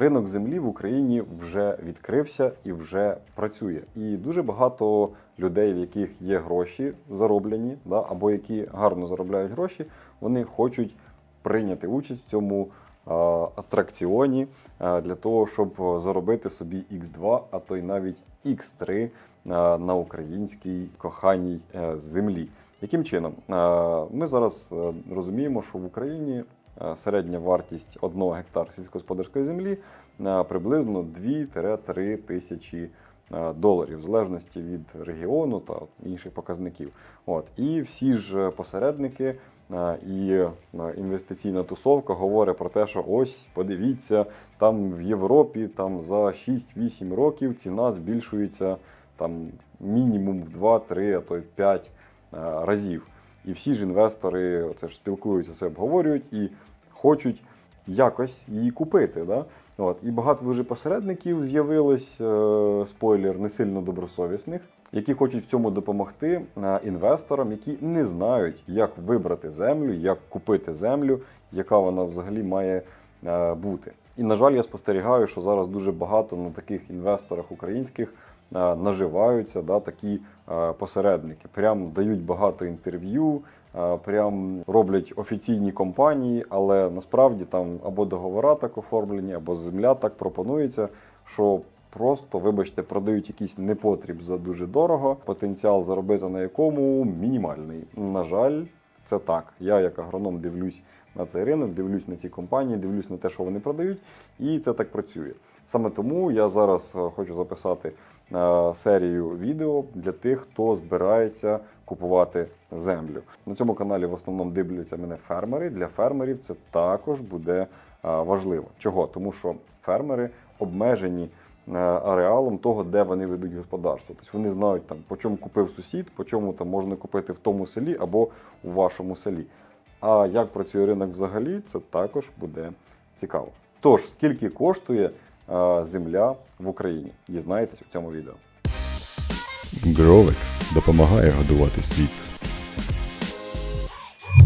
Ринок землі в Україні вже відкрився і вже працює. І дуже багато людей, в яких є гроші зароблені, да, або які гарно заробляють гроші, вони хочуть прийняти участь в цьому атракціоні для того, щоб заробити собі X2, а то й навіть X3 а, на українській коханій е, землі. Яким чином? Ми зараз е, розуміємо, що в Україні середня вартість 1 гектар сільськогосподарської землі е, приблизно 2-3 тисячі е, доларів, в залежності від регіону та інших показників. От. І всі ж е, посередники е, і е, інвестиційна тусовка говорить про те, що ось подивіться, там в Європі там за 6-8 років ціна збільшується там мінімум в 2-3, а то й 5 е, разів. І всі ж інвестори це ж спілкуються, це обговорюють і хочуть якось її купити. Да? От. І багато дуже посередників з'явилось, е, спойлер, не сильно добросовісних, які хочуть в цьому допомогти е, інвесторам, які не знають, як вибрати землю, як купити землю, яка вона взагалі має е, бути. І, на жаль, я спостерігаю, що зараз дуже багато на таких інвесторах українських наживаються да, такі е, посередники. Прям дають багато інтерв'ю, е, прям роблять офіційні компанії, але насправді там або договора так оформлені, або земля так пропонується, що просто, вибачте, продають якийсь непотріб за дуже дорого, потенціал заробити на якому мінімальний. На жаль, це так. Я, як агроном, дивлюсь на цей ринок, дивлюсь на ці компанії, дивлюсь на те, що вони продають, і це так працює. Саме тому я зараз е, хочу записати е, серію відео для тих, хто збирається купувати землю. На цьому каналі в основному дивляться мене фермери. Для фермерів це також буде е, важливо. Чого? Тому що фермери обмежені е, ареалом того, де вони ведуть господарство. Тобто вони знають там, по чому купив сусід, по чому там можна купити в тому селі або у вашому селі. А як працює ринок взагалі, це також буде цікаво. Тож, скільки коштує е, земля в Україні? Дізнаєтесь у цьому відео. Гровекс допомагає годувати світ.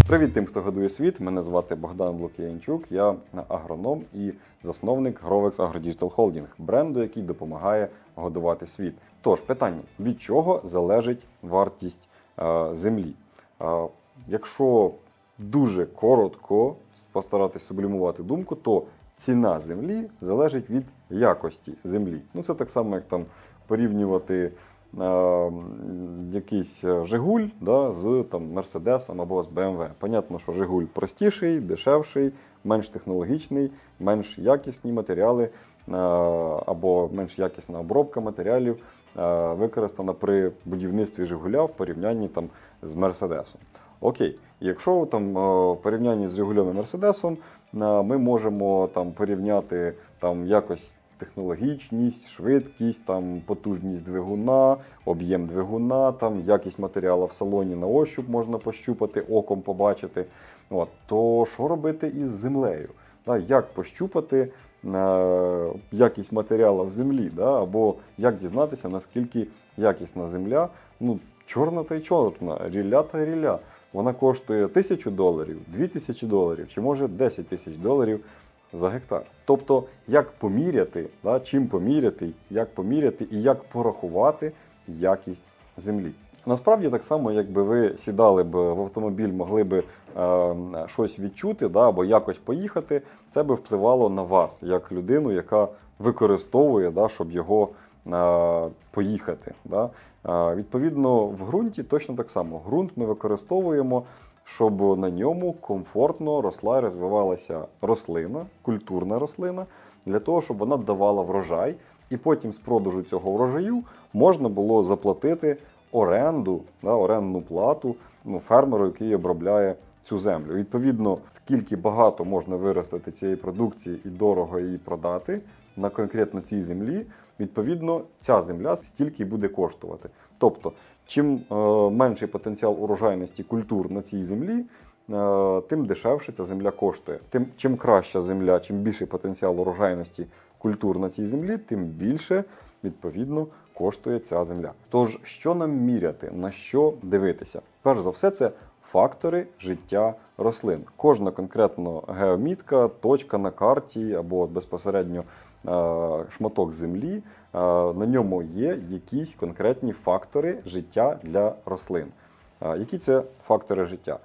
Привіт тим, хто годує світ. Мене звати Богдан Лук'янчук. Я агроном і засновник Grovex AgroDigital Holding, бренду, який допомагає годувати світ. Тож питання: від чого залежить вартість е, землі? Е, якщо дуже коротко постаратись сублімувати думку, то ціна землі залежить від якості землі. Ну це так само, як там порівнювати е, якийсь е, Жигуль да, з там, Мерседесом або з BMW. Понятно, що Жигуль простіший, дешевший, менш технологічний, менш якісні матеріали е, або менш якісна обробка матеріалів е, використана при будівництві Жигуля в порівнянні там, з Мерседесом. Окей, якщо там е, в порівнянні з Жигулем і Мерседесом е, ми можемо там порівняти там якось технологічність, швидкість, там потужність двигуна, об'єм двигуна, там якість матеріалу в салоні на ощуп можна пощупати, оком побачити. От, то що робити із землею? Як пощупати е, якість матеріалу в землі, да, або як дізнатися, наскільки якісна земля, ну, чорна та й чорна, рілля та рілля. Вона коштує тисячу доларів, дві тисячі доларів, чи може 10 тисяч доларів за гектар. Тобто, як поміряти, да, чим поміряти, як поміряти і як порахувати якість землі. Насправді, так само, якби ви сідали б в автомобіль, могли б е, щось відчути, да, або якось поїхати, це би впливало на вас, як людину, яка використовує, да, щоб його поїхати. Да. Е, відповідно, в ґрунті точно так само. Ґрунт ми використовуємо, щоб на ньому комфортно росла і розвивалася рослина, культурна рослина, для того, щоб вона давала врожай, і потім з продажу цього врожаю можна було заплатити оренду, да, орендну плату ну, фермеру, який обробляє цю землю. Відповідно, скільки багато можна виростити цієї продукції і дорого її продати на конкретно цій землі, відповідно, ця земля стільки буде коштувати. Тобто, чим е, менший потенціал урожайності культур на цій землі, е, тим дешевше ця земля коштує. Тим чим краща земля, чим більший потенціал урожайності культур на цій землі, тим більше відповідно коштує ця земля. Тож, що нам міряти, на що дивитися? Перш за все, це фактори життня рослин. Кожна конкретно геомітка, точка на карті або безпосередньо шматок землі, е, на ньому є якісь конкретні фактори життя для рослин. Е, Які це фактори життя?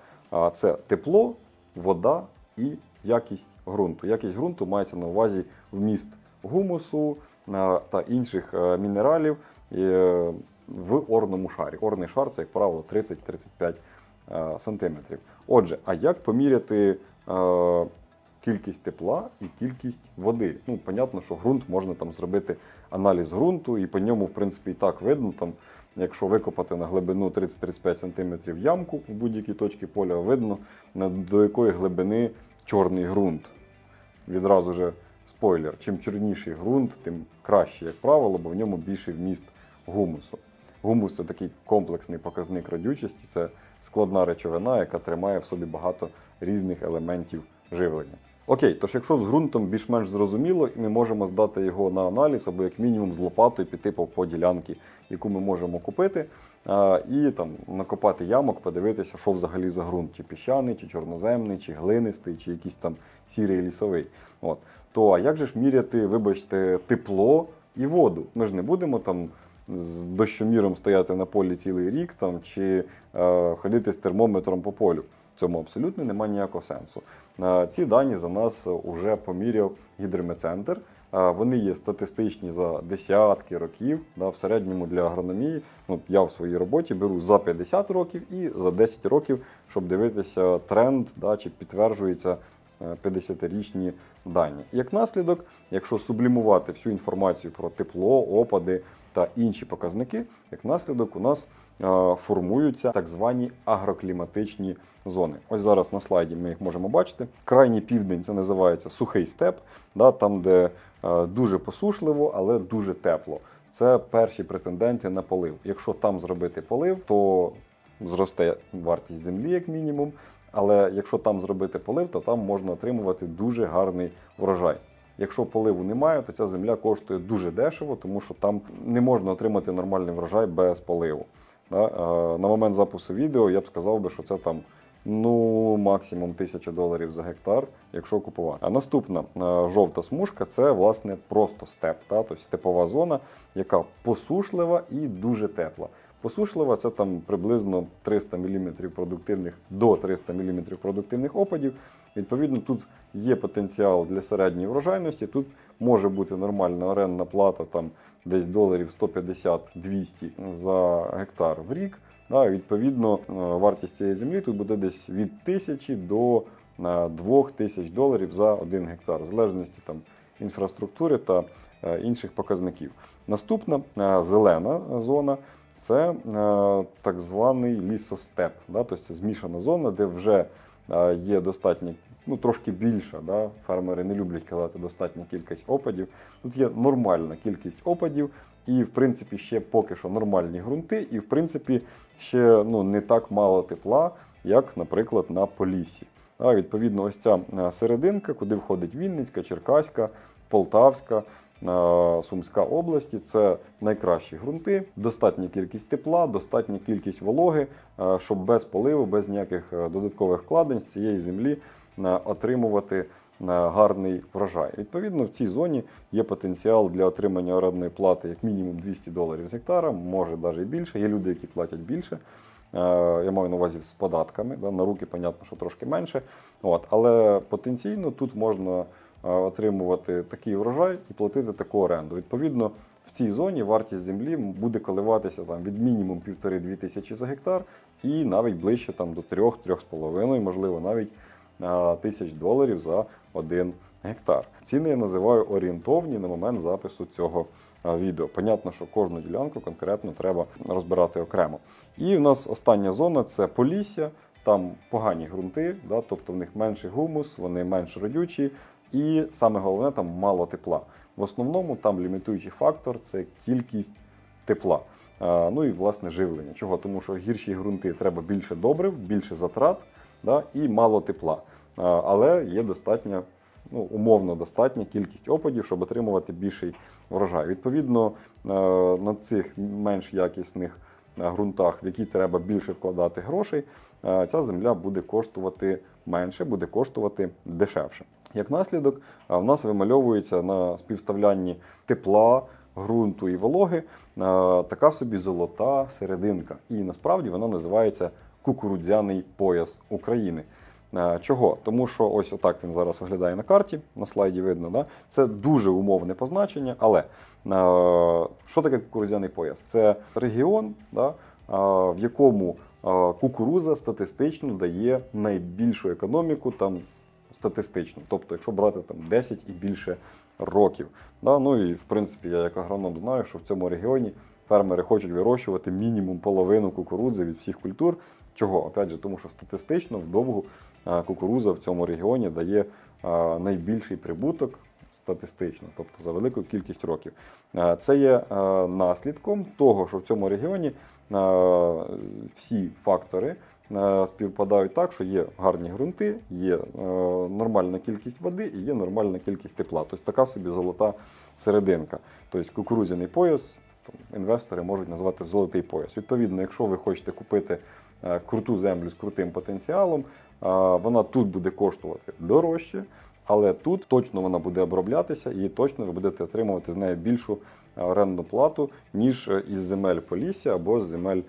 Це тепло, вода і якість ґрунту. Якість ґрунту мається на увазі вміст гумусу е, та інших е, мінералів е, в орному шарі. Орний шар це, як правило, 30-35 е, сантиметрів. Отже, а як поміряти е, кількість тепла і кількість води? Ну, понятно, що ґрунт можна там зробити аналіз ґрунту, і по ньому, в принципі, і так видно там. Якщо викопати на глибину 30-35 см ямку в будь-якій точці поля, видно до якої глибини чорний ґрунт. Відразу же спойлер: чим чорніший ґрунт, тим краще, як правило, бо в ньому більший вміст гумусу. Гумус це такий комплексний показник родючості, це складна речовина, яка тримає в собі багато різних елементів живлення. Окей, тож якщо з ґрунтом більш-менш зрозуміло, і ми можемо здати його на аналіз, або як мінімум з лопатою піти по, по ділянці, яку ми можемо купити, а, і там накопати ямок, подивитися, що взагалі за ґрунт, чи піщаний, чи чорноземний, чи глинистий, чи якийсь там сірий лісовий. От. То а як же ж міряти, вибачте, тепло і воду? Ми ж не будемо там з дощоміром стояти на полі цілий рік там, чи е, ходити з термометром по полю. В цьому абсолютно немає ніякого сенсу. Е, Ці дані за нас вже поміряв гідрометцентр. Е, Вони є статистичні за десятки років. Да, в середньому для агрономії. Ну, я в своїй роботі беру за 50 років і за 10 років, щоб дивитися тренд, да, чи підтверджується 50-річні дані. Як наслідок, якщо сублімувати всю інформацію про тепло, опади та інші показники, як наслідок у нас е, формуються так звані агрокліматичні зони. Ось зараз на слайді ми їх можемо бачити. Крайній південь це називається сухий степ, да, там, де е, дуже посушливо, але дуже тепло. Це перші претенденти на полив. Якщо там зробити полив, то зросте вартість землі, як мінімум. Але якщо там зробити полив, то там можна отримувати дуже гарний врожай. Якщо поливу немає, то ця земля коштує дуже дешево, тому що там не можна отримати нормальний врожай без поливу. Е, На момент запису відео я б сказав би, що це там ну максимум 1000 доларів за гектар, якщо купувати. А наступна е, жовта смужка це власне просто степ, тобто степова зона, яка посушлива і дуже тепла. Посушлива це там приблизно 300 мм продуктивних до 300 мм продуктивних опадів. Відповідно, тут є потенціал для середньої врожайності. Тут може бути нормальна орендна плата там десь доларів 150-200 за гектар в рік. Да, відповідно, е, вартість цієї землі тут буде десь від 1000 до е, 2000 доларів за один гектар, в залежності там інфраструктури та е, інших показників. Наступна е, зелена зона це е, так званий лісостеп. Да? Тобто це змішана зона, де вже е, є достатньо, ну трошки більша. Да? Фермери не люблять казати достатня кількість опадів. Тут є нормальна кількість опадів, і в принципі ще поки що нормальні ґрунти, і в принципі ще ну, не так мало тепла, як, наприклад, на Поліссі. А, відповідно, ось ця е, серединка, куди входить Вінницька, Черкаська, Полтавська, Сумська області це найкращі ґрунти, достатня кількість тепла, достатня кількість вологи, е, щоб без поливу, без ніяких е, додаткових вкладень з цієї землі е, отримувати гарний врожай. Відповідно, в цій зоні є потенціал для отримання орендної плати як мінімум 200 доларів з гектара, може навіть більше. Є люди, які платять більше. Я маю на увазі з податками. На руки, понятно, що трошки менше. От, але потенційно тут можна отримувати такий врожай і платити таку оренду. Відповідно, в цій зоні вартість землі буде коливатися там, від мінімум 1,5-2 тисячі за гектар і навіть ближче там, до 3-3,5, можливо, навіть е, тисяч доларів за один гектар. Ціни я називаю орієнтовні на момент запису цього е, відео. Понятно, що кожну ділянку конкретно треба розбирати окремо. І в нас остання зона це Полісся. Там погані ґрунти, да, тобто в них менший гумус, вони менш родючі, і саме головне там мало тепла. В основному там лімітуючий фактор це кількість тепла. Ну і власне живлення. Чого? Тому що гірші ґрунти треба більше добрив, більше затрат да, і мало тепла. Але є достатня, ну, умовно достатня кількість опадів, щоб отримувати більший врожай. Відповідно, е, на цих менш якісних е, ґрунтах, в які треба більше вкладати грошей, е, ця земля буде коштувати менше, буде коштувати дешевше. Як наслідок, в нас вимальовується на співставлянні тепла, ґрунту і вологи така собі золота серединка. І насправді вона називається кукурудзяний пояс України. Чого? Тому що ось отак він зараз виглядає на карті, на слайді видно. Да? Це дуже умовне позначення, але що таке кукурудзяний пояс? Це регіон, да, в якому кукуруза статистично дає найбільшу економіку там статистично. Тобто, якщо брати там 10 і більше років. Да? Ну і в принципі, я як агроном знаю, що в цьому регіоні фермери хочуть вирощувати мінімум половину кукурудзи від всіх культур. Чого? Опять же, тому що статистично вдовгу кукуруза в цьому регіоні дає найбільший прибуток статистично, тобто за велику кількість років. Це є наслідком того, що в цьому регіоні всі фактори співпадають так, що є гарні ґрунти, є е, нормальна кількість води і є нормальна кількість тепла. Тобто така собі золота серединка. Тобто кукурудзяний пояс інвестори можуть назвати золотий пояс. Відповідно, якщо ви хочете купити е, круту землю з крутим потенціалом, е, вона тут буде коштувати дорожче, але тут точно вона буде оброблятися і точно ви будете отримувати з неї більшу е, орендну плату, ніж е, із земель Полісся або з земель е,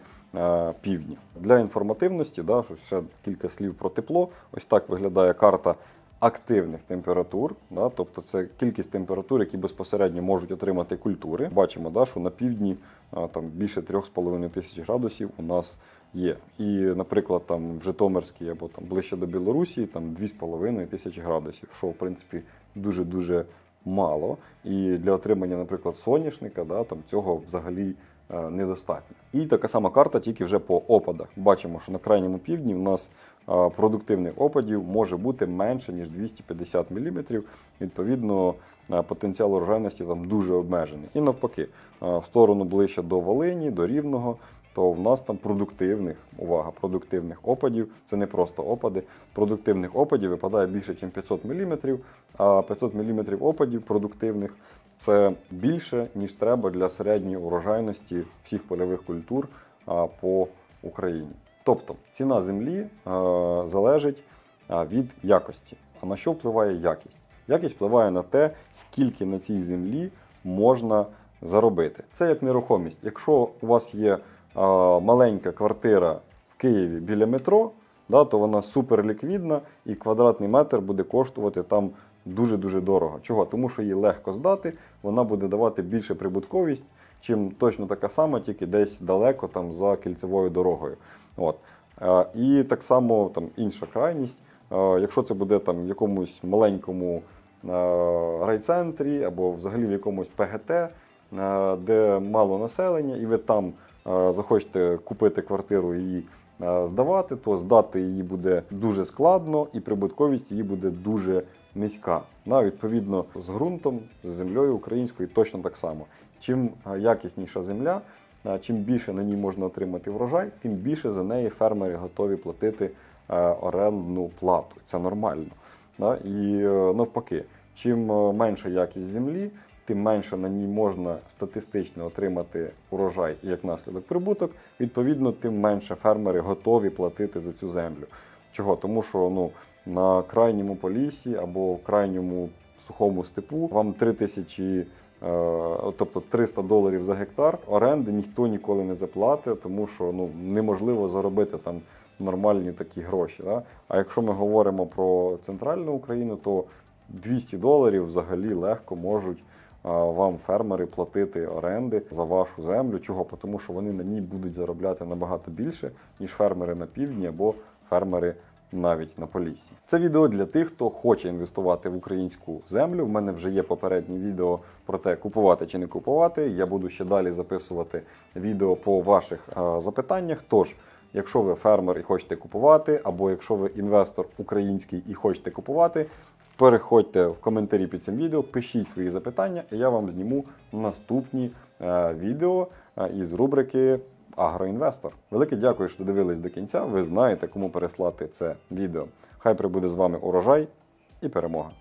півдня. Для інформативності, да, ще кілька слів про тепло. Ось так виглядає карта активних температур, да, тобто це кількість температур, які безпосередньо можуть отримати культури. Бачимо, да, що на півдні а, там більше 3,5 тисяч градусів у нас є. І, наприклад, там в Житомирській або там ближче до Білорусі там 2,5 тисячі градусів, що в принципі дуже дуже мало. І для отримання, наприклад, соняшника, да, там цього взагалі е, недостатньо. І така сама карта, тільки вже по опадах. Бачимо, що на крайньому півдні в нас е, продуктивних опадів може бути менше ніж 250 мм. Відповідно, е, потенціал урожайності там дуже обмежений. І навпаки, е, в сторону ближче до Волині, до Рівного. То в нас там продуктивних, увага, продуктивних опадів, це не просто опади. Продуктивних опадів випадає більше, ніж 500 мм, а 500 мм опадів продуктивних це більше, ніж треба для середньої урожайності всіх польових культур по Україні. Тобто ціна землі залежить від якості. А на що впливає якість? Якість впливає на те, скільки на цій землі можна заробити. Це як нерухомість. Якщо у вас є маленька квартира в Києві біля метро, то вона суперліквідна і квадратний метр буде коштувати там дуже-дуже дорого. Чого? Тому що її легко здати, вона буде давати більше прибутковість, чим точно така сама, тільки десь далеко там за кільцевою дорогою. От. Е, І так само там інша крайність. Е, Якщо це буде там в якомусь маленькому е, райцентрі або взагалі в якомусь ПГТ, де мало населення, і ви там захочете купити квартиру і її здавати, то здати її буде дуже складно, і прибутковість її буде дуже низька. На, відповідно, з ґрунтом, з землею українською точно так само. Чим е, якісніша земля, е, чим більше на ній можна отримати врожай, тим більше за неї фермери готові платити е, орендну плату. Це нормально. Да? І навпаки, чим менша якість землі, тим менше на ній можна статистично отримати урожай і як наслідок прибуток. Відповідно, тим менше фермери готові платити за цю землю. Чого? Тому що ну, на крайньому полісі або крайньому сухому степу вам 3 тисячі, е, тобто 300 доларів за гектар оренди ніхто ніколи не заплатить, тому що ну, неможливо заробити там нормальні такі гроші. Да? А якщо ми говоримо про центральну Україну, то 200 доларів взагалі легко можуть вам фермери платити оренди за вашу землю. Чого? Тому що вони на ній будуть заробляти набагато більше, ніж фермери на півдні або фермери навіть на Поліссі. Це відео для тих, хто хоче інвестувати в українську землю. В мене вже є попередні відео про те, купувати чи не купувати. Я буду ще далі записувати відео по ваших а, запитаннях. Тож, якщо ви фермер і хочете купувати, або якщо ви інвестор український і хочете купувати, переходьте в коментарі під цим відео, пишіть свої запитання, і я вам зніму наступні е, відео е, із рубрики Агроінвестор. Велике дякую, що дивились до кінця. Ви знаєте, кому переслати це відео. Хай прибуде з вами урожай і перемога.